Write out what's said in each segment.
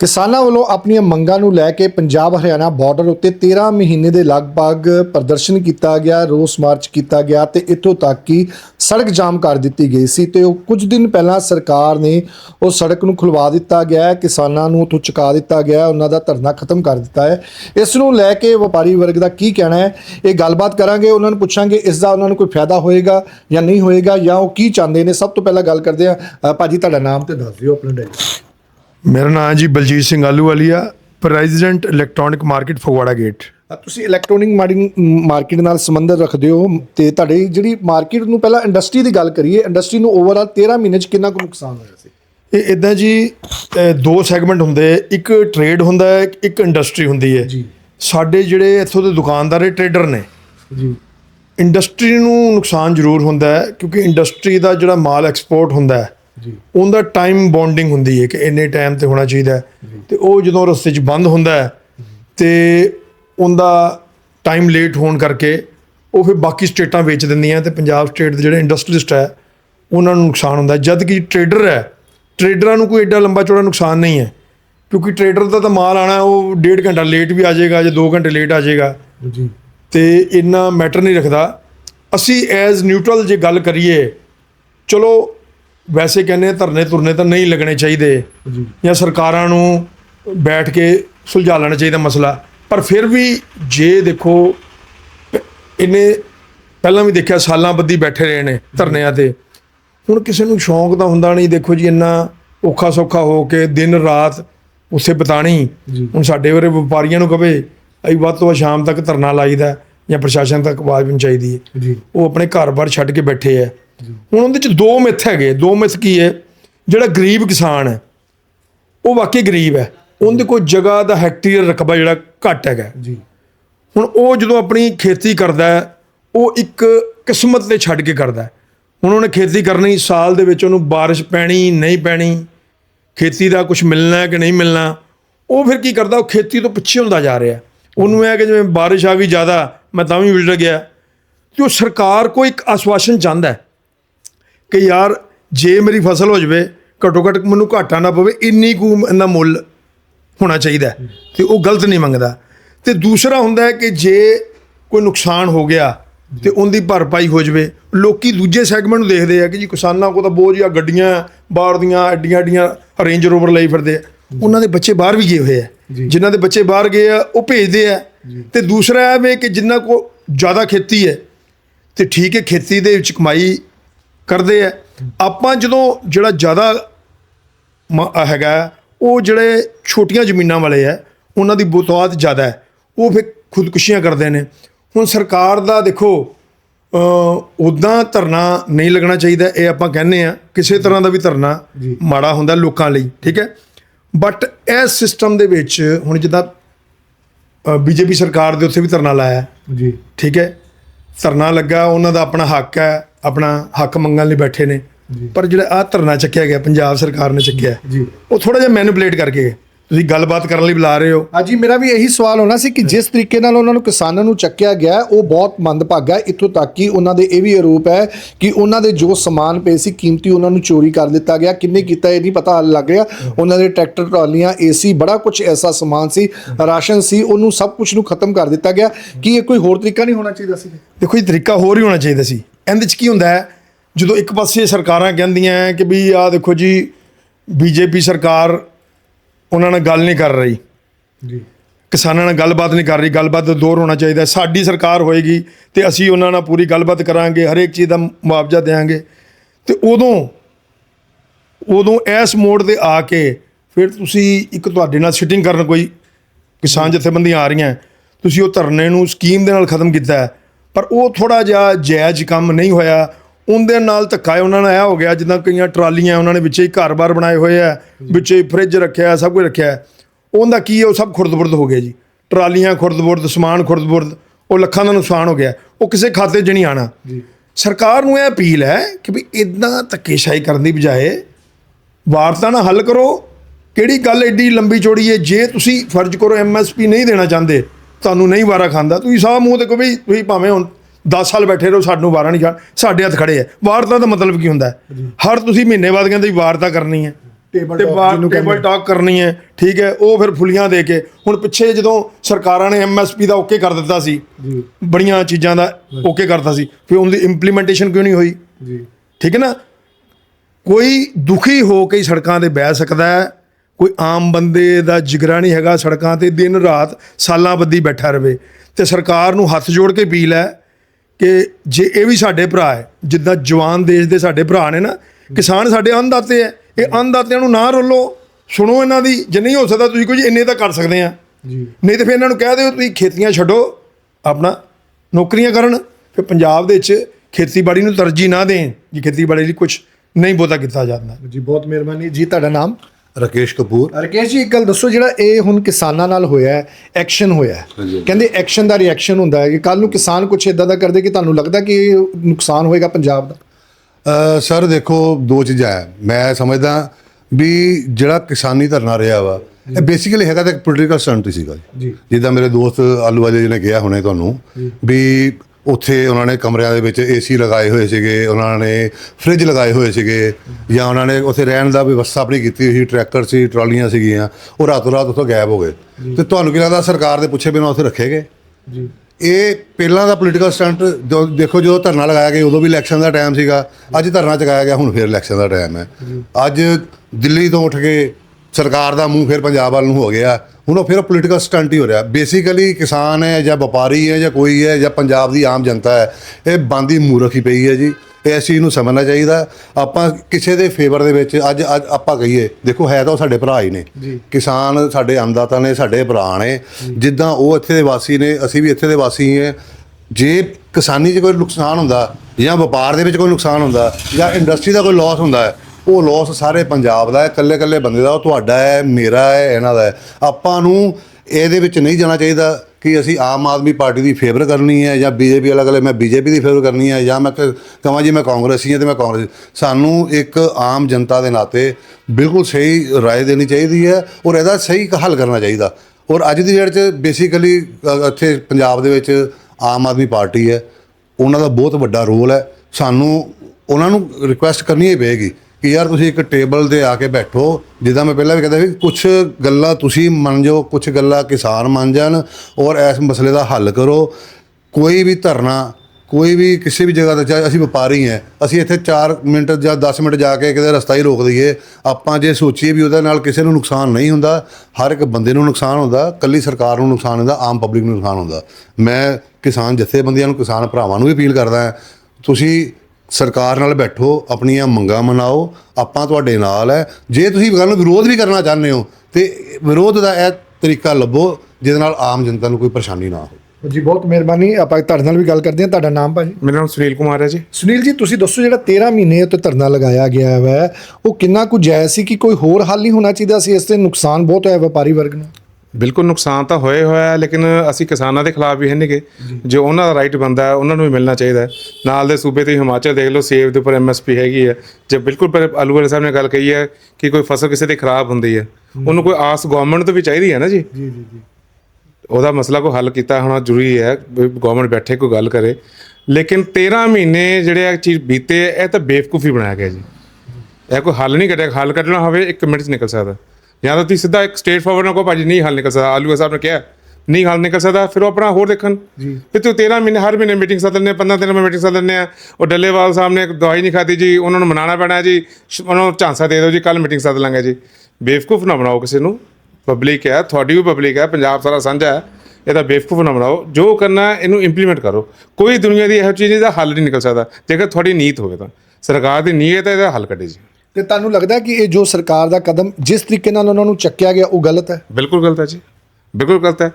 ਕਿਸਾਨਾਂ ਵੱਲੋਂ ਆਪਣੀਆਂ ਮੰਗਾਂ ਨੂੰ ਲੈ ਕੇ ਪੰਜਾਬ ਹਰਿਆਣਾ ਬਾਰਡਰ ਉੱਤੇ 13 ਮਹੀਨੇ ਦੇ ਲਗਭਗ ਪ੍ਰਦਰਸ਼ਨ ਕੀਤਾ ਗਿਆ, ਰੋਸ ਮਾਰਚ ਕੀਤਾ ਗਿਆ ਤੇ ਇੱਥੋਂ ਤੱਕ ਕਿ ਸੜਕ ਜਾਮ ਕਰ ਦਿੱਤੀ ਗਈ ਸੀ ਤੇ ਉਹ ਕੁਝ ਦਿਨ ਪਹਿਲਾਂ ਸਰਕਾਰ ਨੇ ਉਹ ਸੜਕ ਨੂੰ ਖੁਲਵਾ ਦਿੱਤਾ ਗਿਆ ਕਿਸਾਨਾਂ ਨੂੰ ਉੱਥੋਂ ਚੁਕਾ ਦਿੱਤਾ ਗਿਆ ਉਹਨਾਂ ਦਾ ਧਰਨਾ ਖਤਮ ਕਰ ਦਿੱਤਾ ਹੈ। ਇਸ ਨੂੰ ਲੈ ਕੇ ਵਪਾਰੀ ਵਰਗ ਦਾ ਕੀ ਕਹਿਣਾ ਹੈ? ਇਹ ਗੱਲਬਾਤ ਕਰਾਂਗੇ, ਉਹਨਾਂ ਨੂੰ ਪੁੱਛਾਂਗੇ ਇਸ ਦਾ ਉਹਨਾਂ ਨੂੰ ਕੋਈ ਫਾਇਦਾ ਹੋਏਗਾ ਜਾਂ ਨਹੀਂ ਹੋਏਗਾ ਜਾਂ ਉਹ ਕੀ ਚਾਹੁੰਦੇ ਨੇ? ਸਭ ਤੋਂ ਪਹਿਲਾਂ ਗੱਲ ਕਰਦੇ ਆ ਭਾਜੀ, ਤੁਹਾਡਾ ਨਾਮ ਤੇ ਦੱਸ ਦਿਓ ਆਪਣਾ ਡਾਇਰੀ ਮੇਰਾ ਨਾਮ ਜੀ Baljit Singh Ahluwalia president electronic market Phagwara gate ਤੁਸੀਂ ਇਲੈਕਟ੍ਰੋਨਿਕ ਮਾਰਕੀਟ ਨਾਲ ਸੰਬੰਧ ਰੱਖਦੇ ਹੋ ਤੇ ਤੁਹਾਡੀ ਜਿਹੜੀ ਮਾਰਕੀਟ ਨੂੰ ਪਹਿਲਾਂ ਇੰਡਸਟਰੀ ਦੀ ਗੱਲ ਕਰੀਏ ਇੰਡਸਟਰੀ ਨੂੰ ਓਵਰਆਲ 13 ਮਹੀਨੇ ਚ ਕਿੰਨਾ ਕੁ ਨੁਕਸਾਨ ਹੋਇਆ ਸੀ? ਇਹ ਇਦਾਂ ਜੀ ਦੋ ਸੈਗਮੈਂਟ ਹੁੰਦੇ ਇੱਕ ਟ੍ਰੇਡ ਹੁੰਦਾ ਹੈ ਇੱਕ ਇੰਡਸਟਰੀ ਹੁੰਦੀ ਹੈ। ਜੀ। ਸਾਡੇ ਜਿਹੜੇ ਇੱਥੋਂ ਦੇ ਦੁਕਾਨਦਾਰ ਹੈ ਟ੍ਰੇਡਰ ਨੇ। ਜੀ। ਇੰਡਸਟਰੀ ਨੂੰ ਨੁਕਸਾਨ ਜ਼ਰੂਰ ਹੁੰਦਾ ਹੈ ਕਿਉਂਕਿ ਇੰਡਸਟਰੀ ਦਾ ਜਿਹੜਾ ਮਾਲ ਐਕਸਪੋਰਟ ਹੁੰਦਾ ਹੈ ਉਹਦਾ ਟਾਈਮ ਬੌਂਡਿੰਗ ਹੁੰਦੀ ਹੈ ਕਿ ਇੰਨੇ ਟਾਈਮ ਤੇ ਹੋਣਾ ਚਾਹੀਦਾ। ਤੇ ਉਹ ਜਦੋਂ ਰਸਤੇ 'ਚ ਬੰਦ ਹੁੰਦਾ ਤੇ ਉਹਦਾ ਟਾਈਮ ਲੇਟ ਹੋਣ ਕਰਕੇ ਉਹ ਫਿਰ ਬਾਕੀ ਸਟੇਟਾਂ ਵੇਚ ਦਿੰਦੀਆਂ ਤੇ ਪੰਜਾਬ ਸਟੇਟ ਦੇ ਜਿਹੜੇ ਇੰਡਸਟਰੀਲਿਸਟ ਹੈ ਉਹਨਾਂ ਨੂੰ ਨੁਕਸਾਨ ਹੁੰਦਾ। ਜਦ ਕਿ ਟਰੇਡਰ ਹੈ ਟਰੇਡਰਾਂ ਨੂੰ ਕੋਈ ਐਡਾ ਲੰਬਾ ਚੌੜਾ ਨੁਕਸਾਨ ਨਹੀਂ ਹੈ ਕਿਉਂਕਿ ਟਰੇਡਰ ਦਾ ਤਾਂ ਮਾਲ ਆਣਾ ਉਹ ਡੇਢ ਘੰਟਾ ਲੇਟ ਵੀ ਆ ਜਾਏਗਾ ਜਾਂ 2 ਘੰਟੇ ਲੇਟ ਆ ਜਾਏਗਾ। ਜੀ। ਤੇ ਇੰਨਾ ਮੈਟਰ ਨਹੀਂ ਰੱਖਦਾ। ਅਸੀਂ ਐਜ਼ ਨਿਊਟਰਲ ਜੇ ਗੱਲ ਕਰੀਏ ਚਲੋ ਵੈਸੇ ਕਹਿੰਦੇ ਧਰਨੇ ਤੁਰਨੇ ਤਾਂ ਨਹੀਂ ਲੱਗਣੇ ਚਾਹੀਦੇ ਜੀ। ਸਰਕਾਰਾਂ ਨੂੰ ਬੈਠ ਕੇ ਸੁਲਝਾ ਲੈਣਾ ਚਾਹੀਦਾ ਮਸਲਾ। ਪਰ ਫਿਰ ਵੀ ਜੇ ਦੇਖੋ ਇਹਨੇ ਪਹਿਲਾਂ ਵੀ ਦੇਖਿਆ ਸਾਲਾਂ ਬੱਧੀ ਬੈਠੇ ਰਹੇ ਨੇ ਧਰਨਿਆਂ ਤੇ। ਹੁਣ ਕਿਸੇ ਨੂੰ ਸ਼ੌਂਕ ਤਾਂ ਹੁੰਦਾ ਨਹੀਂ ਦੇਖੋ ਜੀ ਇੰਨਾ ਔਖਾ ਸੌਖਾ ਹੋ ਕੇ ਦਿਨ ਰਾਤ ਉਸੇ ਬਿਤਾਣੀ। ਹੁਣ ਸਾਡੇ ਵਰੇ ਵਪਾਰੀਆਂ ਨੂੰ ਕਵੇ ਅਸੀਂ ਵੱਧ ਤੋਂ ਸ਼ਾਮ ਤੱਕ ਧਰਨਾ ਲਾਈਦਾ ਜਾਂ ਪ੍ਰਸ਼ਾਸਨ ਤੱਕ ਆਵਾਜ਼ ਪਹੁੰਚਾਈਦੀ ਹੈ। ਉਹ ਆਪਣੇ ਘਰ-ਬਾਰ ਛੱਡ ਕੇ ਬੈਠੇ ਆ ਹੁਣ ਉਹਦੇ ਚ ਦੋ ਮਿੱਥ ਹੈਗੇ ਦੋ ਮਿੱਥ ਕੀ ਹੈ? ਜਿਹੜਾ ਗਰੀਬ ਕਿਸਾਨ ਹੈ ਉਹ ਵਾਕਈ ਗਰੀਬ ਹੈ। ਉਹਦੇ ਕੋਲ ਜਗ੍ਹਾ ਦਾ ਹੈਕਟੇਅਰ ਰਕਬਾ ਜਿਹੜਾ ਘੱਟ ਹੈਗਾ। ਜੀ। ਹੁਣ ਉਹ ਜਦੋਂ ਆਪਣੀ ਖੇਤੀ ਕਰਦਾ ਹੈ ਉਹ ਇੱਕ ਕਿਸਮਤ ਤੇ ਛੱਡ ਕੇ ਕਰਦਾ ਹੈ। ਹੁਣ ਉਹਨੇ ਖੇਤੀ ਕਰਨੀ ਸਾਲ ਦੇ ਵਿੱਚ ਉਹਨੂੰ ਬਾਰਿਸ਼ ਪੈਣੀ ਨਹੀਂ ਪੈਣੀ ਖੇਤੀ ਦਾ ਕੁਝ ਮਿਲਣਾ ਹੈ ਕਿ ਨਹੀਂ ਮਿਲਣਾ ਉਹ ਫਿਰ ਕੀ ਕਰਦਾ ਉਹ ਖੇਤੀ ਤੋਂ ਪਿੱਛੇ ਹੁੰਦਾ ਜਾ ਰਿਹਾ ਉਹਨੂੰ ਇਹ ਕਿ ਜਿਵੇਂ ਬਾਰਿਸ਼ ਆ ਗਈ ਜ਼ਿਆਦਾ ਮੈਂ ਤਾਂ ਵੀ ਵਿਲੜ ਗਿਆ। ਤੇ ਉਹ ਸਰਕਾਰ ਕੋਈ ਇੱਕ ਆਸ਼ਵਾਸਨ ਚਾਹੁੰਦਾ ਹੈ ਕਿ ਯਾਰ ਜੇ ਮੇਰੀ ਫਸਲ ਹੋ ਜਾਵੇ ਘੱਟੋ ਘੱਟ ਮੈਨੂੰ ਘਾਟਾ ਨਾ ਪਵੇ ਇੰਨੀ ਕੁ ਇਹਦਾ ਮੁੱਲ ਹੋਣਾ ਚਾਹੀਦਾ। ਤੇ ਉਹ ਗਲਤ ਨਹੀਂ ਮੰਗਦਾ। ਤੇ ਦੂਸਰਾ ਹੁੰਦਾ ਹੈ ਕਿ ਜੇ ਕੋਈ ਨੁਕਸਾਨ ਹੋ ਗਿਆ ਤੇ ਉਹਦੀ ਭਰਪਾਈ ਹੋ ਜਾਵੇ ਲੋਕੀ ਦੂਜੇ ਸੈਗਮੈਂਟ ਨੂੰ ਦੇਖਦੇ ਆ ਕਿ ਜੀ ਕਿਸਾਨਾਂ ਕੋਲ ਤਾਂ ਬਹੁਤ ਜਿਹਾ ਗੱਡੀਆਂ ਬਾਹਰ ਦੀਆਂ ਐਡੀਆਂ ਐਡੀਆਂ ਰੇਂਜ ਰੋਵਰ ਲਈ ਫਿਰਦੇ ਆ। ਉਹਨਾਂ ਦੇ ਬੱਚੇ ਬਾਹਰ ਵੀ ਗਏ ਹੋਏ ਆ। ਜਿਨ੍ਹਾਂ ਦੇ ਬੱਚੇ ਬਾਹਰ ਗਏ ਆ ਉਹ ਭੇਜਦੇ ਆ। ਤੇ ਦੂਸਰਾ ਇਹ ਵੇ ਕਿ ਜਿਨ੍ਹਾਂ ਕੋ ਜ਼ਿਆਦਾ ਖੇਤੀ ਹੈ ਤੇ ਠੀਕ ਹੈ ਖੇਤੀ ਦੇ ਵਿੱਚ ਕਮਾਈ ਕਰਦੇ ਆ। ਆਪਾਂ ਜਦੋਂ ਜਿਹੜਾ ਜ਼ਿਆਦਾ ਹੈਗਾ ਉਹ ਜਿਹੜੇ ਛੋਟੀਆਂ ਜ਼ਮੀਨਾਂ ਵਾਲੇ ਆ ਉਹਨਾਂ ਦੀ ਬੁਤਾਤ ਜ਼ਿਆਦਾ ਹੈ। ਉਹ ਫਿਰ ਖੁਦਕੁਸ਼ੀਆਂ ਕਰਦੇ ਨੇ। ਹੁਣ ਸਰਕਾਰ ਦਾ ਦੇਖੋ ਉਦਾਂ ਧਰਨਾ ਨਹੀਂ ਲੱਗਣਾ ਚਾਹੀਦਾ ਇਹ ਆਪਾਂ ਕਹਿੰਦੇ ਆ ਕਿਸੇ ਤਰ੍ਹਾਂ ਦਾ ਵੀ ਧਰਨਾ ਮਾੜਾ ਹੁੰਦਾ ਲੋਕਾਂ ਲਈ ਠੀਕ ਹੈ? ਬਟ ਇਸ ਸਿਸਟਮ ਦੇ ਵਿੱਚ ਹੁਣ ਜਿੱਦਾਂ ਬੀਜੇਪੀ ਸਰਕਾਰ ਦੇ ਉੱਤੇ ਵੀ ਧਰਨਾ ਲਾਇਆ। ਜੀ। ਠੀਕ ਹੈ? ਧਰਨਾ ਲੱਗਾ ਉਹਨਾਂ ਦਾ ਆਪਣਾ ਹੱਕ ਹੈ। ਆਪਣਾ ਹੱਕ ਮੰਗਣ ਲਈ ਬੈਠੇ ਨੇ। ਪਰ ਜਿਹੜਾ ਆ ਧਰਨਾ ਚੱਕਿਆ ਗਿਆ ਪੰਜਾਬ ਸਰਕਾਰ ਨੇ ਚੱਕਿਆ ਉਹ ਥੋੜਾ ਜਿਹਾ ਮੈਨੀਪੂਲੇਟ ਕਰਕੇ ਤੁਸੀਂ ਗੱਲਬਾਤ ਕਰਨ ਲਈ ਬੁਲਾ ਰਹੇ ਹੋ। ਹਾਂਜੀ ਮੇਰਾ ਵੀ ਇਹੀ ਸਵਾਲ ਹੋਣਾ ਸੀ ਕਿ ਜਿਸ ਤਰੀਕੇ ਨਾਲ ਉਹਨਾਂ ਨੂੰ ਕਿਸਾਨਾਂ ਨੂੰ ਚੱਕਿਆ ਗਿਆ ਉਹ ਬਹੁਤ ਮੰਦਭਾਗਾ ਇੱਥੋਂ ਤੱਕ ਕਿ ਉਹਨਾਂ ਦੇ ਇਹ ਵੀ ਆਰੋਪ ਹੈ ਕਿ ਉਹਨਾਂ ਦੇ ਜੋ ਸਮਾਨ ਪਏ ਸੀ ਕੀਮਤੀ ਉਹਨਾਂ ਨੂੰ ਚੋਰੀ ਕਰ ਦਿੱਤਾ ਗਿਆ। ਕਿੰਨੇ ਕੀਤਾ ਇਹ ਨਹੀਂ ਪਤਾ ਲੱਗ ਰਿਹਾ। ਉਹਨਾਂ ਦੇ ਟਰੈਕਟਰ ਟਰਾਲੀਆਂ ਏਸੀ ਬੜਾ ਕੁਝ ਐਸਾ ਸਮਾਨ ਸੀ ਰਾਸ਼ਨ ਸੀ ਉਹਨੂੰ ਸਭ ਕੁਝ ਨੂੰ ਖਤਮ ਕਰ ਦਿੱਤਾ ਗਿਆ। ਕੀ ਇਹ ਕੋਈ ਹੋਰ ਤਰੀਕਾ ਨਹੀਂ ਹੋਣਾ ਚਾਹੀਦਾ ਸੀ? ਦੇਖੋ ਇਹ ਤਰੀਕਾ ਹੋਰ ਹੀ ਹੋਣਾ ਚਾਹੀਦਾ ਸੀ। ਇਹਦੇ 'ਚ ਕੀ ਹੁੰਦਾ ਹੈ ਜਦੋਂ ਇੱਕ ਪਾਸੇ ਸਰਕਾਰਾਂ ਕਹਿੰਦੀਆਂ ਕਿ ਵੀ ਆਹ ਦੇਖੋ ਜੀ ਬੀਜੇਪੀ ਸਰਕਾਰ ਉਹਨਾਂ ਨਾਲ ਗੱਲ ਨਹੀਂ ਕਰ ਰਹੀ। ਜੀ। ਕਿਸਾਨਾਂ ਨਾਲ ਗੱਲਬਾਤ ਨਹੀਂ ਕਰ ਰਹੀ। ਗੱਲਬਾਤ ਦਾ ਦੌਰ ਹੋਣਾ ਚਾਹੀਦਾ। ਸਾਡੀ ਸਰਕਾਰ ਹੋਏਗੀ ਤੇ ਅਸੀਂ ਉਹਨਾਂ ਨਾਲ ਪੂਰੀ ਗੱਲਬਾਤ ਕਰਾਂਗੇ ਹਰੇਕ ਚੀਜ਼ ਦਾ ਮੁਆਵਜ਼ਾ ਦੇਵਾਂਗੇ ਤੇ ਉਦੋਂ ਉਦੋਂ ਇਸ ਮੋੜ ਤੇ ਆ ਕੇ ਫਿਰ ਤੁਸੀਂ ਇੱਕ ਤੁਹਾਡੇ ਨਾਲ ਸਿਟਿੰਗ ਕਰਨ ਕੋਈ ਕਿਸਾਨ ਜਥੇਬੰਦੀਆਂ ਆ ਰਹੀਆਂ ਤੁਸੀਂ ਉਹ ਧਰਨੇ ਨੂੰ ਸਕੀਮ ਦੇ ਨਾਲ ਖਤਮ ਕੀਤਾ। ਪਰ ਉਹ ਥੋੜਾ ਜਿਹਾ ਜਾਇਜ਼ ਕੰਮ ਨਹੀਂ ਹੋਇਆ। ਉਹਦੇ ਨਾਲ ਧੱਕਾ ਉਹਨਾਂ ਨਾਲ ਆਇਆ ਹੋ ਗਿਆ ਜਿੱਦਾਂ ਕਈਆਂ ਟਰਾਲੀਆਂ ਉਹਨਾਂ ਨੇ ਵਿੱਚੇ ਹੀ ਘਰ-ਬਾਰ ਬਣਾਏ ਹੋਏ ਆ ਵਿੱਚੇ ਹੀ ਫ੍ਰਿਜ ਰੱਖਿਆ ਸਭ ਕੁਝ ਰੱਖਿਆ। ਉਹਦਾ ਕੀ ਹੈ ਉਹ ਸਭ ਖੁਰਦ-ਬੁਰਦ ਹੋ ਗਿਆ ਜੀ। ਟਰਾਲੀਆਂ ਖੁਰਦ-ਬੁਰਦ ਸਮਾਨ ਖੁਰਦ-ਬੁਰਦ ਉਹ ਲੱਖਾਂ ਦਾ ਨੁਕਸਾਨ ਹੋ ਗਿਆ। ਉਹ ਕਿਸੇ ਖਾਤੇ 'ਚ ਨਹੀਂ ਆਣਾ ਸਰਕਾਰ ਨੂੰ ਇਹ ਅਪੀਲ ਹੈ ਕਿ ਵੀ ਇਦਾਂ ਧੱਕੇਸ਼ਾਹੀ ਕਰਨ ਦੀ ਬਜਾਏ ਵਾਰਤਾ ਨਾਲ ਹੱਲ ਕਰੋ। ਕਿਹੜੀ ਗੱਲ ਐਡੀ ਲੰਬੀ ਚੌੜੀ ਹੈ ਜੇ ਤੁਸੀਂ ਫਰਜ਼ ਕਰੋ ਐਮਐਸਪੀ ਨਹੀਂ ਦੇਣਾ ਚਾਹੁੰਦੇ ਤੁਹਾਨੂੰ ਨਹੀਂ ਵਾਰਾ ਖਾਂਦਾ ਤੁਸੀਂ ਸਾਹ ਮੂੰਹ ਤੇ ਕਹੋ ਵੀ ਤੁਸੀਂ ਭਾਵੇਂ ਹੁਣ 10 ਸਾਲ ਬੈਠੇ ਰਹੋ ਸਾਨੂੰ ਵਾਰਾ ਨਹੀਂ ਖਾਣ। ਸਾਡੇ ਹੱਥ ਖੜੇ ਹੈ ਵਾਰਤਾ ਦਾ ਮਤਲਬ ਕੀ ਹੁੰਦਾ? ਹੈ ਹਰ ਤੁਸੀਂ ਮਹੀਨੇ ਬਾਅਦ ਕਹਿੰਦੇ ਵੀ ਵਾਰਤਾ ਕਰਨੀ ਹੈ। Table talk table. ਟਾਕ ਕਰਨੀ ਹੈ ਠੀਕ ਹੈ? ਉਹ ਫਿਰ ਫੁੱਲੀਆਂ ਦੇ ਕੇ ਹੁਣ ਪਿੱਛੇ ਜਦੋਂ ਸਰਕਾਰਾਂ ਨੇ ਐਮਐਸਪੀ ਦਾ ਓਕੇ ਕਰ ਦਿੱਤਾ ਸੀ ਜੀ। ਬੜੀਆਂ ਚੀਜ਼ਾਂ ਦਾ ਓਕੇ ਕਰਤਾ ਸੀ ਫਿਰ ਉਹਦੀ ਇੰਪਲੀਮੈਂਟੇਸ਼ਨ ਕਿਉਂ ਨਹੀਂ ਹੋਈ? ਜੀ। ਠੀਕ ਹੈ ਨਾ? ਕੋਈ ਦੁਖੀ ਹੋ ਕੇ ਹੀ ਸੜਕਾਂ ਤੇ ਬਹਿ ਸਕਦਾ ਹੈ। ਕੋਈ ਆਮ ਬੰਦੇ ਦਾ ਜਿਗਰਾ ਨਹੀਂ ਹੈਗਾ ਸੜਕਾਂ ਤੇ ਦਿਨ ਰਾਤ ਸਾਲਾਂ ਬੱਦੀ ਬੈਠਾ ਰਵੇ ਤੇ ਸਰਕਾਰ ਨੂੰ ਹੱਥ ਜੋੜ ਕੇ ਅਪੀਲ ਹੈ ਕਿ ਜੇ ਇਹ ਵੀ ਸਾਡੇ ਭਰਾ ਹੈ ਜਿੱਦਾਂ ਜਵਾਨ ਦੇਸ਼ ਦੇ ਸਾਡੇ ਭਰਾ ਨੇ ਨਾ ਕਿਸਾਨ ਸਾਡੇ ਅੰਨਦਾਤੇ ਹੈ ਇਹ ਅੰਨਦਾਤਿਆਂ ਨੂੰ ਨਾ ਰੋਲੋ। ਸੁਣੋ ਇਹਨਾਂ ਦੀ ਜੇ ਨਹੀਂ ਹੋ ਸਕਦਾ ਤੁਸੀਂ ਕੁਝ ਇੰਨੇ ਤਾਂ ਕਰ ਸਕਦੇ ਆ। ਜੀ। ਨਹੀਂ ਤੇ ਫਿਰ ਇਹਨਾਂ ਨੂੰ ਕਹਿ ਦਿਓ ਤੁਸੀਂ ਖੇਤੀਆਂ ਛੱਡੋ ਆਪਣਾ ਨੌਕਰੀਆਂ ਕਰਨ ਫਿਰ ਪੰਜਾਬ ਦੇ ਵਿੱਚ ਖੇਤੀਬਾੜੀ ਨੂੰ ਤਰਜੀਹ ਨਾ ਦੇਣ ਕਿ ਖੇਤੀਬਾੜੀ ਲਈ ਕੁਝ ਨਹੀਂ ਬਹੁਤਾ ਕੀਤਾ ਜਾਂਦਾ। ਜੀ ਬਹੁਤ ਮਿਹਰਬਾਨੀ। ਜੀ ਤੁਹਾਡਾ ਨਾਮ? ਰਕੇਸ਼ ਕਪੂਰ। ਰਕੇਸ਼ ਜੀ ਇੱਕ ਗੱਲ ਦੱਸੋ ਜਿਹੜਾ ਇਹ ਹੁਣ ਕਿਸਾਨਾਂ ਨਾਲ ਹੋਇਆ ਐਕਸ਼ਨ ਹੋਇਆ ਕਹਿੰਦੇ ਐਕਸ਼ਨ ਦਾ ਰਿਐਕਸ਼ਨ ਹੁੰਦਾ ਹੈ ਕਿ ਕੱਲ ਨੂੰ ਕਿਸਾਨ ਕੁਛ ਇਦਾਂ ਦਾ ਕਰਦੇ ਕਿ ਤੁਹਾਨੂੰ ਲੱਗਦਾ ਕਿ ਨੁਕਸਾਨ ਹੋਏਗਾ ਪੰਜਾਬ ਦਾ? ਸਰ ਦੇਖੋ ਦੋ ਚੀਜ਼ਾਂ ਹੈ। ਮੈਂ ਸਮਝਦਾ ਵੀ ਜਿਹੜਾ ਕਿਸਾਨੀ ਧਰਨਾ ਰਿਹਾ ਵਾ ਇਹ ਬੇਸਿਕਲੀ ਹੈਗਾ ਤਾਂ ਇੱਕ ਪੋਲੀਟੀਕਲ ਸਟੰਟ ਸੀਗਾ ਜੀ। ਜਿੱਦਾਂ ਮੇਰੇ ਦੋਸਤ ਆਲੂ ਵਾਲੇ ਜੀ ਨੇ ਕਿਹਾ ਹੁਣੇ ਤੁਹਾਨੂੰ ਵੀ ਉੱਥੇ ਉਹਨਾਂ ਨੇ ਕਮਰਿਆਂ ਦੇ ਵਿੱਚ ਏਸੀ ਲਗਾਏ ਹੋਏ ਸੀਗੇ ਉਹਨਾਂ ਨੇ ਫ੍ਰਿਜ ਲਗਾਏ ਹੋਏ ਸੀਗੇ ਜਾਂ ਉਹਨਾਂ ਨੇ ਉੱਥੇ ਰਹਿਣ ਦਾ ਵਿਵਸਥਾ ਆਪਣੀ ਕੀਤੀ ਹੋਈ ਸੀ ਟਰੈਕਟਰ ਸੀ ਟਰਾਲੀਆਂ ਸੀਗੀਆਂ ਉਹ ਰਾਤੋਂ ਰਾਤ ਉੱਥੋਂ ਗਾਇਬ ਹੋ ਗਏ। ਤੇ ਤੁਹਾਨੂੰ ਕੀ ਲੱਗਦਾ ਸਰਕਾਰ ਦੇ ਪੁੱਛੇ ਬਿਨਾਂ ਉੱਥੇ ਰੱਖੇ ਗਏ ਜੀ। ਇਹ ਪਹਿਲਾਂ ਦਾ ਪੋਲੀਟੀਕਲ ਸਟੰਟ ਦੇਖੋ ਜਦੋਂ ਧਰਨਾ ਲਗਾਇਆ ਗਿਆ ਉਦੋਂ ਵੀ ਇਲੈਕਸ਼ਨ ਦਾ ਟਾਈਮ ਸੀਗਾ ਅੱਜ ਧਰਨਾ ਚੁਕਾਇਆ ਗਿਆ ਹੁਣ ਫਿਰ ਇਲੈਕਸ਼ਨ ਦਾ ਟਾਈਮ ਹੈ। ਅੱਜ ਦਿੱਲੀ ਤੋਂ ਉੱਠ ਕੇ ਸਰਕਾਰ ਦਾ ਮੂੰਹ ਫਿਰ ਪੰਜਾਬ ਵੱਲ ਨੂੰ ਹੋ ਗਿਆ। ਹੁਣ ਉਹ ਫਿਰ ਪੋਲੀਟੀਕਲ ਸਟੰਟ ਹੀ ਹੋ ਰਿਹਾ। ਬੇਸਿਕਲੀ ਕਿਸਾਨ ਹੈ ਜਾਂ ਵਪਾਰੀ ਹੈ ਜਾਂ ਕੋਈ ਹੈ ਜਾਂ ਪੰਜਾਬ ਦੀ ਆਮ ਜਨਤਾ ਹੈ ਇਹ ਬੰਦੀ ਮੂਰਖ ਹੀ ਪਈ ਹੈ ਜੀ। ਇਹ ਇਸ ਚੀਜ਼ ਨੂੰ ਸਮਝਣਾ ਚਾਹੀਦਾ। ਆਪਾਂ ਕਿਸੇ ਦੇ ਫੇਵਰ ਦੇ ਵਿੱਚ ਅੱਜ ਅੱਜ ਆਪਾਂ ਕਹੀਏ ਦੇਖੋ ਹੈ ਤਾਂ ਸਾਡੇ ਭਰਾ ਹੀ ਨੇ। ਕਿਸਾਨ ਸਾਡੇ ਅੰਨਦਾਤਾ ਨੇ ਸਾਡੇ ਭਰਾ ਨੇ। ਜਿੱਦਾਂ ਉਹ ਇੱਥੇ ਦੇ ਵਾਸੀ ਨੇ ਅਸੀਂ ਵੀ ਇੱਥੇ ਦੇ ਵਾਸੀ ਹਾਂ। ਜੇ ਕਿਸਾਨੀ 'ਚ ਕੋਈ ਨੁਕਸਾਨ ਹੁੰਦਾ ਜਾਂ ਵਪਾਰ ਦੇ ਵਿੱਚ ਕੋਈ ਨੁਕਸਾਨ ਹੁੰਦਾ ਜਾਂ ਇੰਡਸਟਰੀ ਦਾ ਕੋਈ ਲਾਸ ਹੁੰਦਾ ਹੈ ਉਹ ਲਾਸ ਸਾਰੇ ਪੰਜਾਬ ਦਾ ਹੈ ਇਕੱਲੇ ਇਕੱਲੇ ਬੰਦੇ ਦਾ ਉਹ ਤੁਹਾਡਾ ਹੈ ਮੇਰਾ ਹੈ ਇਹਨਾਂ ਦਾ ਹੈ ਆਪਾਂ ਨੂੰ ਇਹਦੇ ਵਿੱਚ ਨਹੀਂ ਜਾਣਾ ਚਾਹੀਦਾ ਕਿ ਅਸੀਂ ਆਮ ਆਦਮੀ ਪਾਰਟੀ ਦੀ ਫੇਵਰ ਕਰਨੀ ਹੈ ਜਾਂ ਬੀਜੇਪੀ ਅਲੱਗ ਅਲੱਗ ਮੈਂ ਬੀਜੇਪੀ ਦੀ ਫੇਵਰ ਕਰਨੀ ਹੈ ਜਾਂ ਮੈਂ ਕ- ਕਹਾਂ ਜੀ ਮੈਂ ਕਾਂਗਰਸੀ ਹਾਂ ਤੇ ਮੈਂ ਕਾਂਗਰਸ ਸਾਨੂੰ ਇੱਕ ਆਮ ਜਨਤਾ ਦੇ ਨਾਤੇ ਬਿਲਕੁਲ ਸਹੀ رائے ਦੇਣੀ ਚਾਹੀਦੀ ਹੈ ਔਰ ਇਹਦਾ ਸਹੀ ਹੱਲ ਕਰਨਾ ਚਾਹੀਦਾ ਔਰ ਅੱਜ ਦੀ ਡੇਟ 'ਚ ਬੇਸਿਕਲੀ ਇੱਥੇ ਪੰਜਾਬ ਦੇ ਵਿੱਚ ਆਮ ਆਦਮੀ ਪਾਰਟੀ ਹੈ ਉਹਨਾਂ ਦਾ ਬਹੁਤ ਵੱਡਾ ਰੋਲ ਹੈ ਸਾਨੂੰ ਉਹਨਾਂ ਨੂੰ ਰਿਕੁਐਸਟ ਕਰਨੀ ਹੀ ਪਏਗੀ ਕਿ ਯਾਰ ਤੁਸੀਂ ਇੱਕ ਟੇਬਲ ਤੇ ਆ ਕੇ ਬੈਠੋ, ਜਿੱਦਾਂ ਮੈਂ ਪਹਿਲਾਂ ਵੀ ਕਹਿੰਦਾ ਵੀ ਕੁਝ ਗੱਲਾਂ ਤੁਸੀਂ ਮੰਨ ਜਾਓ ਕੁਝ ਗੱਲਾਂ ਕਿਸਾਨ ਮੰਨ ਜਾਣ ਔਰ ਇਸ ਮਸਲੇ ਦਾ ਹੱਲ ਕਰੋ। ਕੋਈ ਵੀ ਧਰਨਾ, ਕੋਈ ਵੀ ਕਿਸੇ ਵੀ ਜਗ੍ਹਾ ਤੇ, ਚਾਹੇ ਅਸੀਂ ਵਪਾਰੀ ਹਾਂ ਅਸੀਂ ਇੱਥੇ 4 ਮਿੰਟ ਜਾਂ 10 ਮਿੰਟ ਜਾ ਕੇ ਕਿਤੇ ਰਸਤਾ ਹੀ ਰੋਕ ਦਈਏ। ਆਪਾਂ ਜੇ ਸੋਚੀਏ ਵੀ ਉਹਦੇ ਨਾਲ ਕਿਸੇ ਨੂੰ ਨੁਕਸਾਨ ਨਹੀਂ ਹੁੰਦਾ, ਹਰ ਇੱਕ ਬੰਦੇ ਨੂੰ ਨੁਕਸਾਨ ਹੁੰਦਾ, ਕੱਲੀ ਸਰਕਾਰ ਨੂੰ ਨੁਕਸਾਨ ਹੁੰਦਾ, ਆਮ ਪਬਲਿਕ ਨੂੰ ਨੁਕਸਾਨ ਹੁੰਦਾ। ਮੈਂ ਕਿਸਾਨ ਜਥੇਬੰਦੀਆਂ ਨੂੰ, ਕਿਸਾਨ ਭਰਾਵਾਂ ਨੂੰ ਵੀ ਅਪੀਲ ਕਰਦਾ ਹਾਂ ਤੁਸੀਂ ਸਰਕਾਰ ਨਾਲ ਬੈਠੋ ਆਪਣੀਆਂ ਮੰਗਾਂ ਮਨਾਓ ਆਪਾਂ ਤੁਹਾਡੇ ਨਾਲ ਹੈ ਜੇ ਤੁਸੀਂ ਗੱਲ ਨੂੰ ਵਿਰੋਧ ਵੀ ਕਰਨਾ ਚਾਹੁੰਦੇ ਹੋ ਤੇ ਵਿਰੋਧ ਦਾ ਇਹ ਤਰੀਕਾ ਲੱਭੋ ਜਿਹਦੇ ਨਾਲ ਆਮ ਜਨਤਾ ਨੂੰ ਕੋਈ ਪਰੇਸ਼ਾਨੀ ਨਾ ਹੋਵੇ। ਜੀ ਬਹੁਤ ਮਿਹਰਬਾਨੀ। ਆਪਾਂ ਤੁਹਾਡੇ ਨਾਲ ਵੀ ਗੱਲ ਕਰਦੇ ਹਾਂ। ਤੁਹਾਡਾ ਨਾਮ ਭਾਜੀ? ਮੇਰਾ ਨਾਮ ਸੁਨੀਲ ਕੁਮਾਰ ਹੈ ਜੀ। ਸੁਨੀਲ ਜੀ ਤੁਸੀਂ ਦੱਸੋ ਜਿਹੜਾ 13 ਮਹੀਨੇ ਉੱਤੇ ਧਰਨਾ ਲਗਾਇਆ ਗਿਆ ਹੈ ਉਹ ਕਿੰਨਾ ਕੁ ਜਾਇਜ਼ ਸੀ ਕਿ ਕੋਈ ਹੋਰ ਹੱਲ ਨਹੀਂ ਹੋਣਾ ਚਾਹੀਦਾ ਸੀ? ਇਸ ਤੇ ਨੁਕਸਾਨ ਬਹੁਤ ਹੋਇਆ ਵਪਾਰੀ ਵਰਗ ਨੂੰ। ਬਿਲਕੁਲ ਨੁਕਸਾਨ ਤਾਂ ਹੋਏ ਹੋਇਆ ਹੈ ਲੇਕਿਨ ਅਸੀਂ ਕਿਸਾਨਾਂ ਦੇ ਖਿਲਾਫ ਵੀ ਹੈ ਨਹੀਂਗੇ ਜੋ ਉਹਨਾਂ ਦਾ ਰਾਈਟ ਬੰਦਾ ਹੈ ਉਹਨਾਂ ਨੂੰ ਵੀ ਮਿਲਣਾ ਚਾਹੀਦਾ ਹੈ। ਨਾਲ ਦੇ ਸੂਬੇ ਤੇ ਹਿਮਾਚਲ ਦੇਖ ਲਓ ਸੇਬ ਦੇ ਉੱਪਰ ਐਮਐਸਪੀ ਹੈਗੀ ਹੈ। ਜੇ ਬਿਲਕੁਲ ਪਰ ਆਲੂ ਵਾਲੇ ਸਾਹਿਬ ਨੇ ਗੱਲ ਕਹੀ ਹੈ ਕਿ ਕੋਈ ਫਸਲ ਕਿਸੇ ਦੀ ਖਰਾਬ ਹੁੰਦੀ ਹੈ। ਉਹਨੂੰ ਕੋਈ ਆਸ ਗਵਰਨਮੈਂਟ ਤੋਂ ਵੀ ਚਾਹੀਦੀ ਹੈ ਨਾ ਜੀ? ਜੀ ਜੀ ਜੀ। ਉਹਦਾ ਮਸਲਾ ਕੋਈ ਹੱਲ ਕੀਤਾ ਹੋਣਾ ਜ਼ਰੂਰੀ ਹੈ ਗਵਰਨਮੈਂਟ ਬੈਠੇ ਕੋਈ ਗੱਲ ਕਰੇ। ਲੇਕਿਨ 13 ਮਹੀਨੇ ਜਿਹੜੇ ਇਹ ਚੀਜ਼ ਬੀਤੇ ਇਹ ਤਾਂ ਬੇਵਕੂਫੀ ਬਣਾਇਆ ਗਿਆ ਜੀ। ਇਹ ਕੋਈ ਹੱਲ ਨਹੀਂ ਕੱਢਿਆ। ਹੱਲ ਕੱਢਣਾ ਹੋਵੇ ਇੱਕ ਮਿੰਟ 'ਚ ਨਿਕਲ ਸਕਦਾ। ਜਾਂ ਤਾਂ ਤੁਸੀਂ ਸਿੱਧਾ ਇੱਕ ਸਟੇਟ ਫਾਰਵਰਡ ਨਾ ਕਹੋ ਭਾਜੀ ਨਹੀਂ ਹੱਲ ਨਿਕਲ ਸਕਦਾ। ਆਲੂ ਸਾਹਿਬ ਨੇ ਕਿਹਾ ਨਹੀਂ ਹੱਲ ਨਿਕਲ ਸਕਦਾ। ਫਿਰ ਉਹ ਆਪਣਾ ਹੋਰ ਦੇਖਣ। ਜੀ। ਫਿਰ ਤੂੰ 13 ਮਹੀਨੇ ਹਰ ਮਹੀਨੇ ਮੀਟਿੰਗ ਸੱਦ ਲੈਂਦੇ 15 ਦਿਨ ਮੀਟਿੰਗ ਸੱਦ ਲੈਂਦੇ ਆ। ਉਹ ਡੱਲੇਵਾਲ ਸਾਹਿਬ ਨੇ ਇੱਕ ਦਵਾਈ ਨਹੀਂ ਖਾਦੀ ਜੀ ਉਹਨਾਂ ਨੂੰ ਮਨਾਣਾ ਪੈਣਾ ਜੀ। ਉਹਨਾਂ ਨੂੰ ਝਾਂਸਾ ਦੇ ਦਿਓ ਜੀ ਕੱਲ ਮੀਟਿੰਗ ਸੱਦ ਲਾਂਗੇ ਜੀ। ਬੇਵਕੂਫ ਨਾ ਬਣਾਓ ਕਿਸੇ ਨੂੰ। ਪਬਲਿਕ ਹੈ ਤੁਹਾਡੀ ਵੀ ਪਬਲਿਕ ਹੈ ਪੰਜਾਬ ਸਾਰਾ ਸਾਂਝਾ ਹੈ। ਇਹਦਾ ਬੇਵਕੂਫ ਨਾ ਬਣਾਓ। ਜੋ ਕਰਨਾ ਇਹਨੂੰ ਇੰਪਲੀਮੈਂਟ ਕਰੋ। ਕੋਈ ਦੁਨੀਆ ਦੀ ਇਹੋ ਚੀਜ਼ ਦਾ ਹੱਲ ਨਹੀਂ ਨਿਕਲ ਸਕਦਾ। ਜੇਕਰ ਤੁਹਾਡੀ ਨੀਤ ਹੋਵੇ ਤਾਂ। ਸਰਕਾਰ ਦੀ ਨੀਅਤ ਹੈ ਇਹਦਾ ਹੱਲ ਕੱਢੇ ਜੀ। ਤੇ ਤੁਹਾਨੂੰ ਲੱਗਦਾ ਕਿ ਇਹ ਜੋ ਸਰਕਾਰ ਦਾ ਕਦਮ ਜਿਸ ਤਰੀਕੇ ਨਾਲ ਉਹਨਾਂ ਨੂੰ ਚੱਕਿਆ ਗਿਆ ਉਹ ਗਲਤ ਹੈ? ਬਿਲਕੁਲ ਗਲਤ ਹੈ ਜੀ। ਬਿਲਕੁਲ ਗਲਤ ਹੈ।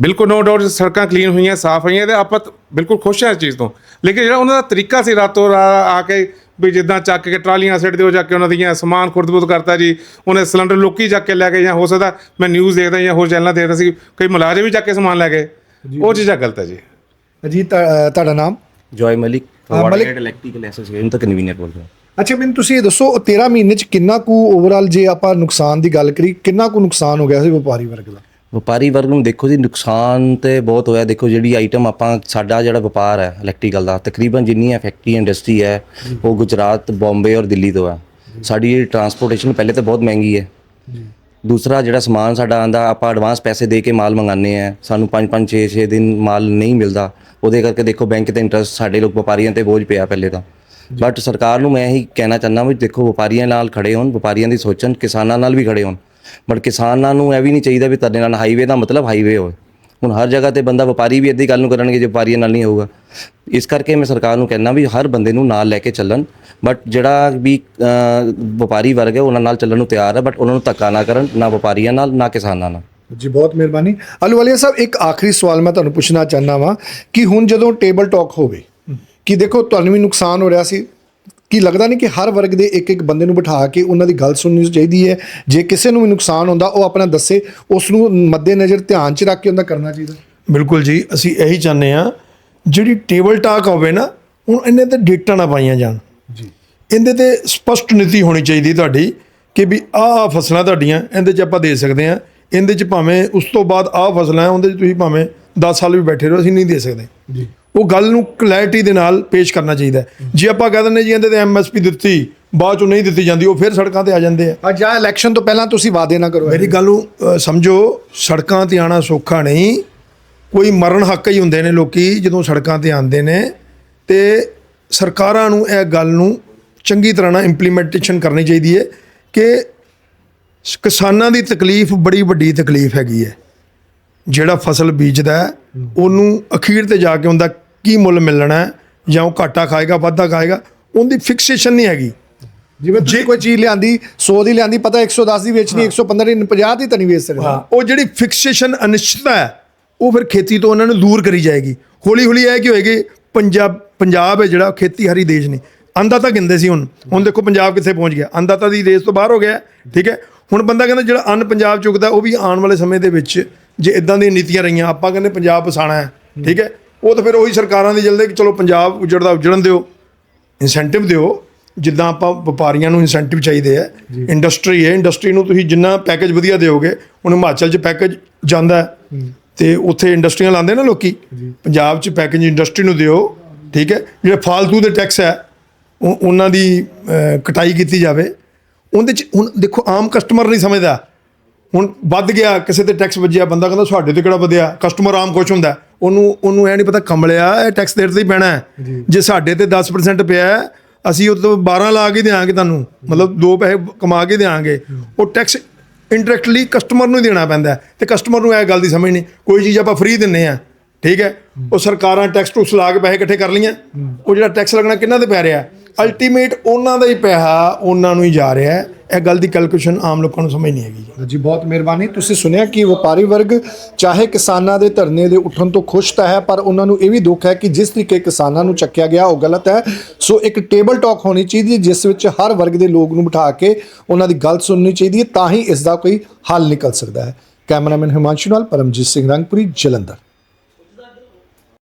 ਬਿਲਕੁਲ ਨੋ ਡਾਊਟ ਸੜਕਾਂ ਕਲੀਨ ਹੋਈਆਂ ਸਾਫ਼ ਹੋਈਆਂ ਤੇ ਆਪਾਂ ਬਿਲਕੁਲ ਖੁਸ਼ ਹਾਂ ਇਸ ਚੀਜ਼ ਤੋਂ। ਲੇਕਿਨ ਜਿਹੜਾ ਉਹਨਾਂ ਦਾ ਤਰੀਕਾ ਸੀ ਰਾਤੋਂ ਰਾਤ ਆ ਕੇ ਵੀ ਜਿੱਦਾਂ ਚੱਕ ਕੇ ਟਰਾਲੀਆਂ ਸਿੱਟ ਦਿਓ ਜਾ ਕੇ ਉਹਨਾਂ ਦੀਆਂ ਸਮਾਨ ਖੁਰਦਬੁਦ ਕਰਤਾ ਜੀ ਉਹਨੇ ਸਿਲੰਡਰ ਲੋਕੀ ਜਾ ਕੇ ਲੈ ਕੇ ਜਾਂ ਹੋ ਸਕਦਾ ਮੈਂ ਨਿਊਜ਼ ਦੇਖਦਾ ਜਾਂ ਹੋਰ ਚੈਨਲਾਂ ਦੇਖਦਾ ਸੀ ਕਈ ਮੁਲਾਜ਼ਮ ਵੀ ਜਾ ਕੇ ਸਮਾਨ ਲੈ ਗਏ। ਉਹ ਚੀਜ਼ਾਂ ਗਲਤ ਹੈ ਜੀ। ਅਜੀਤ ਤੁਹਾਡਾ ਨਾਮ? Joy Malik forward electrical association ਦਾ ਕਨਵੀਨਰ ਬੋਲ ਰਿਹਾ ਅੱਛਾ ਮੈਨੂੰ ਤੁਸੀਂ ਇਹ ਦੱਸੋ ਉਹ 13 ਮਹੀਨੇ ਚ ਕਿੰਨਾ ਕੁ ਓਵਰਆਲ ਜੇ ਆਪਾਂ ਨੁਕਸਾਨ ਦੀ ਗੱਲ ਕਰੀ ਕਿੰਨਾ ਕੁ ਨੁਕਸਾਨ ਹੋ ਗਿਆ ਸੀ ਵਪਾਰੀ ਵਰਗ ਦਾ? ਵਪਾਰੀ ਵਰਗ ਨੂੰ ਦੇਖੋ ਜੀ ਨੁਕਸਾਨ ਤੇ ਬਹੁਤ ਹੋਇਆ। ਦੇਖੋ ਜਿਹੜੀ ਆਈਟਮ ਆਪਾਂ ਸਾਡਾ ਜਿਹੜਾ ਵਪਾਰ ਹੈ ਇਲੈਕਟ੍ਰੀਕਲ ਦਾ ਤਕਰੀਬਨ ਜਿੰਨੀ ਹੈ ਫੈਕਟਰੀ ਇੰਡਸਟਰੀ ਹੈ ਉਹ ਗੁਜਰਾਤ ਬੰਬੇ ਔਰ ਦਿੱਲੀ ਤੋਂ ਹੈ। ਸਾਡੀ ਜਿਹੜੀ ਟਰਾਂਸਪੋਰਟੇਸ਼ਨ ਪਹਿਲੇ ਤਾਂ ਬਹੁਤ ਮਹਿੰਗੀ ਹੈ। ਦੂਸਰਾ ਜਿਹੜਾ ਸਮਾਨ ਸਾਡਾ ਆਂਦਾ ਆਪਾਂ ਐਡਵਾਂਸ ਪੈਸੇ ਦੇ ਕੇ ਮਾਲ ਮੰਗਾਉਂਦੇ ਆ ਸਾਨੂੰ 5 5 6 6 ਦਿਨ ਮਾਲ ਨਹੀਂ ਮਿਲਦਾ। ਉਹਦੇ ਕਰਕੇ ਦੇਖੋ ਬੈਂਕ ਤੇ ਇੰਟਰਸਟ ਸਾਡੇ ਲੋਕ ਵਪਾਰੀਆਂ ਤੇ ਬੋਝ ਪਿਆ ਪਹਿਲੇ ਤਾਂ। ਬਟ ਸਰਕਾਰ ਨੂੰ ਮੈਂ ਇਹੀ ਕਹਿਣਾ ਚਾਹੁੰਦਾ ਵੀ ਦੇਖੋ ਵਪਾਰੀਆਂ ਨਾਲ ਖੜੇ ਹੋਣ ਵਪਾਰੀਆਂ ਦੀ ਸੋਚਣ ਕਿਸਾਨਾਂ ਨਾਲ ਵੀ ਖੜੇ ਹੋਣ। ਬਟ ਕਿਸਾਨਾਂ ਨੂੰ ਇਹ ਵੀ ਨਹੀਂ ਚਾਹੀਦਾ ਵੀ ਤੁਹਾਡੇ ਨਾਲ ਹਾਈਵੇ ਦਾ ਮਤਲਬ ਹਾਈਵੇ ਹੋਵੇ। ਹੁਣ ਹਰ ਜਗ੍ਹਾ ਤੇ ਬੰਦਾ ਵਪਾਰੀ ਵੀ ਇੱਦਾਂ ਗੱਲ ਨੂੰ ਕਰਨਗੇ ਜੇ ਵਪਾਰੀਆਂ ਨਾਲ ਨਹੀਂ ਹੋਊਗਾ। ਇਸ ਕਰਕੇ ਮੈਂ ਸਰਕਾਰ ਨੂੰ ਕਹਿਣਾ ਵੀ ਹਰ ਬੰਦੇ ਨੂੰ ਨਾਲ ਲੈ ਕੇ ਚੱਲਣ। ਬਟ ਜਿਹੜਾ ਵੀ ਵਪਾਰੀ ਵਰਗ ਹੈ ਉਹਨਾਂ ਨਾਲ ਚੱਲਣ ਨੂੰ ਤਿਆਰ ਹੈ ਬਟ ਉਹਨਾਂ ਨੂੰ ਧੱਕਾ ਨਾ ਕਰਨ ਨਾ ਵਪਾਰੀਆਂ ਨਾਲ ਨਾ ਕਿਸਾਨਾਂ ਨਾਲ। ਜੀ ਬਹੁਤ ਮਿਹਰਬਾਨੀ। ਅਲੂਵਾਲੀਆ ਸਾਹਿਬ ਇੱਕ ਆਖਰੀ ਸਵਾਲ ਮੈਂ ਤੁਹਾਨੂੰ ਪੁੱਛਣਾ ਚਾਹੁੰਦਾ ਵਾਂ ਕਿ ਹੁਣ ਜਦੋਂ ਟੇਬਲ ਟਾਕ ਹੋਵੇ ਕਿ ਦੇਖੋ ਤੁਹਾਨੂੰ ਵੀ ਨੁਕਸਾਨ ਹੋ ਰਿਹਾ ਸੀ। ਕੀ ਲੱਗਦਾ ਨਹੀਂ ਕਿ ਹਰ ਵਰਗ ਦੇ ਇੱਕ ਇੱਕ ਬੰਦੇ ਨੂੰ ਬਿਠਾ ਕੇ ਉਹਨਾਂ ਦੀ ਗੱਲ ਸੁਣਨੀ ਚਾਹੀਦੀ ਹੈ। ਜੇ ਕਿਸੇ ਨੂੰ ਵੀ ਨੁਕਸਾਨ ਹੁੰਦਾ ਉਹ ਆਪਣਾ ਦੱਸੇ ਉਸ ਨੂੰ ਮੱਦੇਨਜ਼ਰ ਧਿਆਨ 'ਚ ਰੱਖ ਕੇ ਉਹਦਾ ਕਰਨਾ ਚਾਹੀਦਾ। ਬਿਲਕੁਲ ਜੀ ਅਸੀਂ ਇਹੀ ਚਾਹੁੰਦੇ ਆ ਜਿਹੜੀ ਟੇਬਲ ਟਾਕ ਹੋਵੇ ਨਾ ਹੁਣ ਇਹਨੇ ਤੇ ਡੇਟਾਂ ਨਾ ਪਾਈਆਂ ਜਾਣ। ਜੀ। ਇਹਦੇ ਤੇ ਸਪਸ਼ਟ ਨੀਤੀ ਹੋਣੀ ਚਾਹੀਦੀ ਤੁਹਾਡੀ ਕਿ ਵੀ ਆਹ ਫਸਲਾਂ ਤੁਹਾਡੀਆਂ ਇਹਦੇ 'ਚ ਆਪਾਂ ਦੇ ਸਕਦੇ ਆ ਇਹਦੇ 'ਚ ਭਾਵੇਂ ਉਸ ਤੋਂ ਬਾਅਦ ਆਹ ਫਸਲਾਂ ਉਹਦੇ 'ਚ ਤੁਸੀਂ ਭਾਵੇਂ 10 ਸਾਲ ਵੀ ਬੈਠੇ ਰਹੋ ਅਸੀਂ ਨਹੀਂ ਦੇ ਸਕਦੇ। ਜੀ। ਉਹ ਗੱਲ ਨੂੰ ਕਲੈਰਿਟੀ ਦੇ ਨਾਲ ਪੇਸ਼ ਕਰਨਾ ਚਾਹੀਦਾ। ਜੇ ਆਪਾਂ ਕਹਿ ਦਿੰਦੇ ਜੀ ਇਹਦੇ ਤੇ ਐਮਐਸਪੀ ਦਿੱਤੀ ਬਾਅਦ ਚੋਂ ਨਹੀਂ ਦਿੱਤੀ ਜਾਂਦੀ ਉਹ ਫਿਰ ਸੜਕਾਂ ਤੇ ਆ ਜਾਂਦੇ ਆ। ਅੱਜ ਆ ਇਲੈਕਸ਼ਨ ਤੋਂ ਪਹਿਲਾਂ ਤੁਸੀਂ ਵਾਅਦੇ ਨਾ ਕਰੋ ਮੇਰੀ ਗੱਲ ਨੂੰ ਸਮਝੋ ਸੜਕਾਂ ਤੇ ਆਣਾ ਸੌਖਾ ਨਹੀਂ। ਕੋਈ ਮਰਨ ਹੱਕ ਹੀ ਹੁੰਦੇ ਨੇ ਲੋਕੀ ਜਦੋਂ ਸੜਕਾਂ ਤੇ ਆਉਂਦੇ ਨੇ ਤੇ ਸਰਕਾਰਾਂ ਨੂੰ ਇਹ ਗੱਲ ਨੂੰ ਚੰਗੀ ਤਰ੍ਹਾਂ ਨਾਲ ਇੰਪਲੀਮੈਂਟੇਸ਼ਨ ਕਰਨੀ ਚਾਹੀਦੀ ਹੈ ਕਿ ਕਿਸਾਨਾਂ ਦੀ ਤਕਲੀਫ ਬੜੀ ਵੱਡੀ ਤਕਲੀਫ ਹੈਗੀ ਹੈ। ਜਿਹੜਾ ਫਸਲ ਬੀਜਦਾ ਉਹਨੂੰ ਅਖੀਰ ਤੇ ਜਾ ਕੇ ਉਹਦਾ ਕੀ ਮੁੱਲ ਮਿਲਣਾ ਹੈ ਜਾਂ ਉਹ ਘਾਟਾ ਖਾਏਗਾ ਵਾਧਾ ਖਾਏਗਾ ਉਹਦੀ ਫਿਕਸੇਸ਼ਨ ਨਹੀਂ ਹੈਗੀ। ਜਿਵੇਂ ਜੇ ਕੋਈ ਚੀਜ਼ ਲਿਆਂਦੀ 100 ਦੀ ਲਿਆਂਦੀ ਪਤਾ 110 ਦੀ ਵੇਚਣੀ 115 ਦੀ 50 ਦੀ ਤਾਂ ਨਹੀਂ ਵੇਚ ਸਕਦੇ। ਉਹ ਜਿਹੜੀ ਫਿਕਸੇਸ਼ਨ ਅਨਿਸ਼ਚਿਤਤਾ ਹੈ ਉਹ ਫਿਰ ਖੇਤੀ ਤੋਂ ਉਹਨਾਂ ਨੂੰ ਦੂਰ ਕਰੀ ਜਾਏਗੀ। ਹੌਲੀ ਹੌਲੀ ਇਹ ਕੀ ਹੋਏਗੀ ਪੰਜਾਬ ਪੰਜਾਬ ਹੈ ਜਿਹੜਾ ਖੇਤੀ ਹਰੀ ਦੇਸ਼ ਨਹੀਂ ਅੰਦਾਤਾ ਕਹਿੰਦੇ ਸੀ ਹੁਣ। ਹੁਣ ਦੇਖੋ ਪੰਜਾਬ ਕਿੱਥੇ ਪਹੁੰਚ ਗਿਆ। ਅੰਦਾਤਾ ਦੀ ਦੇਸ਼ ਤੋਂ ਬਾਹਰ ਹੋ ਗਿਆ ਠੀਕ ਹੈ? ਹੁਣ ਬੰਦਾ ਕਹਿੰਦਾ ਜਿਹੜਾ ਅੰਨ ਪੰਜਾਬ ਚੁੱਕਦਾ ਉਹ ਵੀ ਆਉਣ ਵਾਲੇ ਸਮੇਂ ਦੇ ਵਿੱਚ ਜੇ ਇਦਾਂ ਦੀਆਂ ਨੀਤੀਆਂ ਰਹੀਆਂ ਆਪਾਂ ਕਹਿੰਦੇ ਪੰਜਾਬ ਵਸਾਣਾ ਹੈ ਠੀਕ ਹੈ? ਉਹ ਤਾਂ ਫਿਰ ਉਹੀ ਸਰਕਾਰਾਂ ਦੀ ਜਲਦੇ ਕਿ ਚਲੋ ਪੰਜਾਬ ਉਜੜਦਾ ਉਜੜਨ ਦਿਓ ਇਨਸੈਂਟਿਵ ਦਿਓ ਜਿੱਦਾਂ ਆਪਾਂ ਵਪਾਰੀਆਂ ਨੂੰ ਇਨਸੈਂਟਿਵ ਚਾਹੀਦੇ ਆ। ਇੰਡਸਟਰੀ ਹੈ ਇੰਡਸਟਰੀ ਨੂੰ ਤੁਸੀਂ ਜਿੰਨਾ ਪੈਕੇਜ ਵਧੀਆ ਦਿਓਗੇ ਹੁਣ ਹਿਮਾਚਲ 'ਚ ਪੈਕੇਜ ਜਾਂਦਾ ਤੇ ਉੱਥੇ ਇੰਡਸਟਰੀਆਂ ਲਾਉਂਦੇ ਨਾ ਲੋਕੀ। ਪੰਜਾਬ 'ਚ ਪੈਕੇਜ ਇੰਡਸਟਰੀ ਨੂੰ ਦਿਓ ਠੀਕ ਹੈ। ਜਿਹੜੇ ਫਾਲਤੂ ਦੇ ਟੈਕਸ ਹੈ ਉਹ ਉਹਨਾਂ ਦੀ ਕਟਾਈ ਕੀਤੀ ਜਾਵੇ। ਉਹਦੇ 'ਚ ਹੁਣ ਦੇਖੋ ਆਮ ਕਸਟਮਰ ਨਹੀਂ ਸਮਝਦਾ। ਹੁਣ ਵੱਧ ਗਿਆ ਕਿਸੇ ਤੇ ਟੈਕਸ ਵੱਜਿਆ ਬੰਦਾ ਕਹਿੰਦਾ ਸਾਡੇ ਤੇ ਕਿਹੜਾ ਵਧਿਆ? ਕਸਟਮਰ ਆਮ ਖੁਸ਼ ਹੁੰਦਾ। ਉਹਨੂੰ ਉਹਨੂੰ ਇਹ ਨਹੀਂ ਪਤਾ ਕਮਲਿਆ ਇਹ ਟੈਕਸ ਤੇਰੇ ਤੇ ਹੀ ਪੈਣਾ ਹੈ। ਜੇ। ਸਾਡੇ ਤੇ 10% ਪਿਆ ਹੈ, ਅਸੀਂ ਉਹ ਤੋਂ 12 ਲਾ ਕੇ ਦਿਆਂਗੇ ਤੁਹਾਨੂੰ। ਮਤਲਬ ਦੋ ਪੈਸੇ ਕਮਾ ਕੇ ਦਿਆਂਗੇ। ਉਹ ਟੈਕਸ ਇੰਡਾਇਰੈਕਟਲੀ ਕਸਟਮਰ ਨੂੰ ਹੀ ਦੇਣਾ ਪੈਂਦਾ ਹੈ। ਤੇ ਕਸਟਮਰ ਨੂੰ ਇਹ ਗੱਲ ਦੀ ਸਮਝ ਨਹੀਂ। ਕੋਈ ਚੀਜ਼ ਆਪਾਂ ਫ੍ਰੀ ਦਿੰਨੇ ਆ ਠੀਕ ਹੈ? ਉਹ ਸਰਕਾਰਾਂ ਟੈਕਸ ਟੂਕਸ ਲਾ ਕੇ ਪੈਸੇ ਇਕੱਠੇ ਕਰ ਲਈਆਂ। ਉਹ ਜਿਹੜਾ ਟੈਕਸ ਲੱਗਣਾ ਕਿੰਨਾ ਤੇ ਪੈ ਰਿਹਾ? ਅਲਟੀਮੇਟ ਉਹਨਾਂ ਦਾ ਹੀ ਪੈਸਾ ਉਹਨਾਂ ਨੂੰ ਹੀ ਜਾ ਰਿਹਾ ਹੈ। ਇਹ ਗੱਲ ਦੀ ਕੈਲਕੂਲੇਸ਼ਨ ਆਮ ਲੋਕਾਂ ਨੂੰ ਸਮਝ ਨਹੀਂ ਹੈਗੀ ਜੀ। ਬਹੁਤ ਮਿਹਰਬਾਨੀ। ਤੁਸੀਂ ਸੁਣਿਆ ਕਿ ਵਪਾਰੀ ਵਰਗ ਚਾਹੇ ਕਿਸਾਨਾਂ ਦੇ ਧਰਨੇ ਦੇ ਉੱਠਣ ਤੋਂ ਖੁਸ਼ ਤਾਂ ਹੈ ਪਰ ਉਹਨਾਂ ਨੂੰ ਇਹ ਵੀ ਦੁੱਖ ਹੈ ਕਿ ਜਿਸ ਤਰੀਕੇ ਕਿਸਾਨਾਂ ਨੂੰ ਚੱਕਿਆ ਗਿਆ ਉਹ ਗਲਤ ਹੈ। ਸੋ ਇੱਕ ਟੇਬਲ ਟਾਕ ਹੋਣੀ ਚਾਹੀਦੀ ਹੈ ਜਿਸ ਵਿੱਚ ਹਰ ਵਰਗ ਦੇ ਲੋਕ ਨੂੰ ਬਿਠਾ ਕੇ ਉਹਨਾਂ ਦੀ ਗੱਲ ਸੁਣਨੀ ਚਾਹੀਦੀ ਹੈ ਤਾਂ ਹੀ ਇਸ ਦਾ ਕੋਈ ਹੱਲ ਨਿਕਲ ਸਕਦਾ ਹੈ। ਕੈਮਰਾਮੈਨ ਹਿਮਾਂਸ਼ੂ ਨਾਲ ਪਰਮਜੀਤ ਸਿੰਘ ਰੰਗਪੁਰੀ ਜਲੰਧਰ।